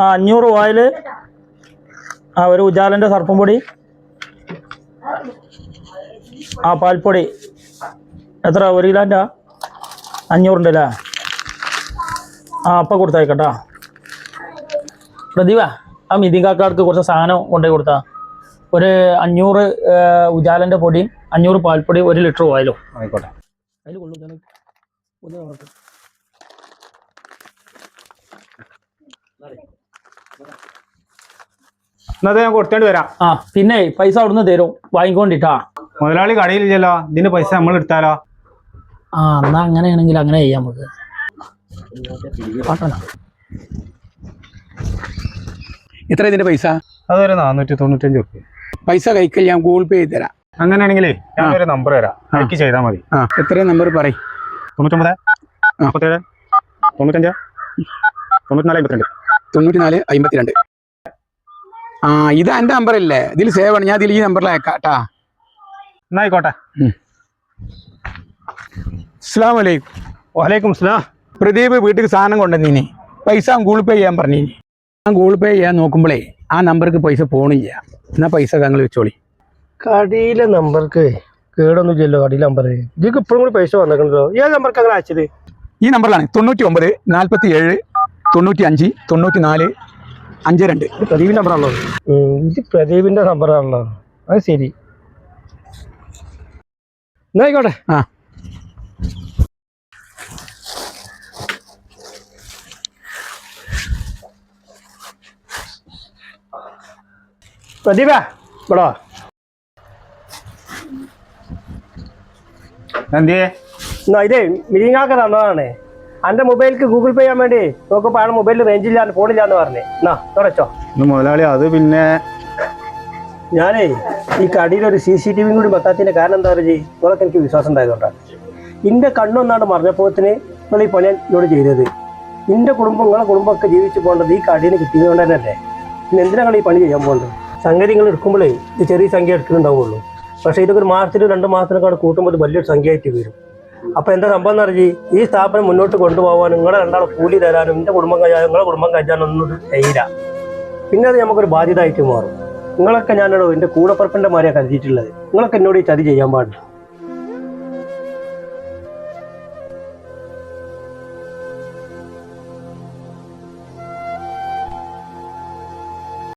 ആ അഞ്ഞൂറ് ഓയിൽ ആ ഒരു ഉജാലന്റെ സർപ്പം പൊടി ആ പാൽപ്പൊടി. എത്ര? ഒരു കിലോന്റെ അഞ്ഞൂറിന്റെ അല്ലേ? ആ അപ്പം കൊടുത്തയക്കട്ടാ. പ്രദീപ ആ മിതികാക്കാർക്ക് കുറച്ച് സാധനം കൊണ്ടുപോയി കൊടുത്താ. ഒരു അഞ്ഞൂറ് ഉജാലന്റെ പൊടിയും അഞ്ഞൂറ് പാൽപ്പൊടി ഒരു ലിറ്റർ ഓയിലോ ആയിക്കോട്ടെ. അതിൽ കൊള്ളു ഉജാല. ഒന്ന് എന്നത് ഞാൻ കൊടുത്തേണ്ടി വരാം. ആ പിന്നെ പൈസ അവിടുന്ന് തരും. വാങ്ങിക്കൊണ്ടിട്ടാ. മുതലാളി കടയിലില്ലല്ലോ ഇതിന്റെ പൈസ നമ്മൾ എടുത്താലോ? ആ എന്നാ അങ്ങനെയാണെങ്കിൽ അങ്ങനെ ചെയ്യാം നമുക്ക്. ഇത്ര എത്ര ഇതിന്റെ പൈസ? അതൊരു നാനൂറ്റി തൊണ്ണൂറ്റഞ്ച് റുപ്യ പൈസ കൈക്കൽ ഞാൻ ഗൂഗിൾ പേ ചെയ്ത് തരാം. അങ്ങനെയാണെങ്കിലേ ഞാൻ ഒരു നമ്പർ തരാം. എനിക്ക് ചെയ്താൽ മതി. ആ എത്ര നമ്പർ പറയും. തൊണ്ണൂറ്റൊമ്പത്? മുപ്പത്തേഴ്? തൊണ്ണൂറ്റഞ്ച്? തൊണ്ണൂറ്റിനാല് അമ്പത്തിരണ്ട് തൊണ്ണൂറ്റിനാല് അമ്പത്തിരണ്ട് ആ ഇത് എന്റെ നമ്പർ അല്ലേ ഇതിൽ സേവ് ആണ്. ഞാൻ ഇതിൽ ഈ നമ്പറിൽ അയക്കാം കേട്ടാ? എന്നാ ആയിക്കോട്ടെ അസ്സാം വലൈക്കും വലൈക്കും സ്ലാം പ്രദീപ് വീട്ടിൽ സാധനം കൊണ്ടുവന്നീനി. പൈസ ഗൂഗിൾ പേ ചെയ്യാൻ പറഞ്ഞീനി. ഞാൻ ഗൂഗിൾ പേ ചെയ്യാൻ നോക്കുമ്പോഴേ ആ നമ്പർക്ക് പൈസ പോണില്ല എന്നാ പൈസ ഞങ്ങൾ വെച്ചോളി. കടിയിലെ നമ്പർക്ക് കേടൊന്നും ഇല്ലല്ലോ കടിയിലെ നമ്പർ ഇതിക്ക് ഇപ്പോഴും കൂടി പൈസ വന്നിട്ടുണ്ടല്ലോ. ഏത് നമ്പർക്ക് അങ്ങനെ അയച്ചത്? ഈ നമ്പറിലാണ് തൊണ്ണൂറ്റി ഒമ്പത് നാൽപ്പത്തി ഏഴ് തൊണ്ണൂറ്റി അഞ്ച് തൊണ്ണൂറ്റി നാല് അഞ്ച് രണ്ട്. ഇത് പ്രദീപിന്റെ നമ്പറാണല്ലോ. ഇത് പ്രദീപിന്റെ നമ്പറാണല്ലോ. അത് ശരി. എന്നാ ആയിക്കോട്ടെ. ആ. പ്രദീപ ഇവിടെ. എന്തിയേ? എന്നാ ഇതേ മിരിങ്ങാക്ക തന്നതാണ് അന്റെ മൊബൈലിക്ക് ഗൂഗിൾ പേ ചെയ്യാൻ വേണ്ടി നോക്കുമ്പോ ആണ് മൊബൈലിൽ റേഞ്ച് ഇല്ലാന്ന് ഫോണില്ലാന്ന് പറഞ്ഞേ. എന്നാ തുടച്ചോ. മുതലാളി അത് പിന്നെ ഞാനേ ഈ കടയിൽ ഒരു സി സി ടി വിയും കൂടി വെക്കാത്തതിന്റെ കാരണം എന്താ പറയുക നിങ്ങളൊക്കെ എനിക്ക് വിശ്വാസം ഉണ്ടായതുകൊണ്ടാണ് ഇന്റെ കണ്ണൊന്നാണ് മറിഞ്ഞപ്പോത്തിന് നിങ്ങൾ ഈ പണി എന്നോട് ചെയ്തത്. ഇന്റെ കുടുംബം നിങ്ങളെ കുടുംബമൊക്കെ ജീവിച്ചു പോകേണ്ടത് ഈ കടീന് കിട്ടിയതുകൊണ്ട് തന്നെയല്ലേ? പിന്നെ എന്തിനാണ് ഈ പണി ചെയ്യാൻ പോകുന്നത് സംഗതി നിങ്ങൾ എടുക്കുമ്പോഴേ ഇത് ചെറിയ സംഖ്യ എടുക്കുന്നുണ്ടാവുള്ളൂ പക്ഷേ ഇതൊക്കെ ഒരു മാസത്തിൽ രണ്ട് മാസത്തിനൊക്കെ കൂട്ടുമ്പോൾ വലിയൊരു സംഖ്യ ആയിട്ട് വരും. അപ്പോൾ എന്താ സംഭവം എന്ന് പറഞ്ഞാൽ ഈ സ്ഥാപനം മുന്നോട്ട് കൊണ്ടുപോകാൻ നിങ്ങളെ രണ്ടാളെ കൂലി തരാനും എന്റെ കുടുംബം കഴിയാനും നിങ്ങളെ കുടുംബം കഴിയാനൊന്നും ഒന്നും ചെയ്യില്ല പിന്നെ അത് നമുക്കൊരു ബാധ്യത ആയിട്ട് മാറും. നിങ്ങളൊക്കെ ഞാനോ എന്റെ കൂടപ്പറപ്പിന്റെ മാറിയാണ് കരുതിയിട്ടുള്ളത്. നിങ്ങളൊക്കെ എന്നോട് ഈ ചതി ചെയ്യാൻ പാടില്ല.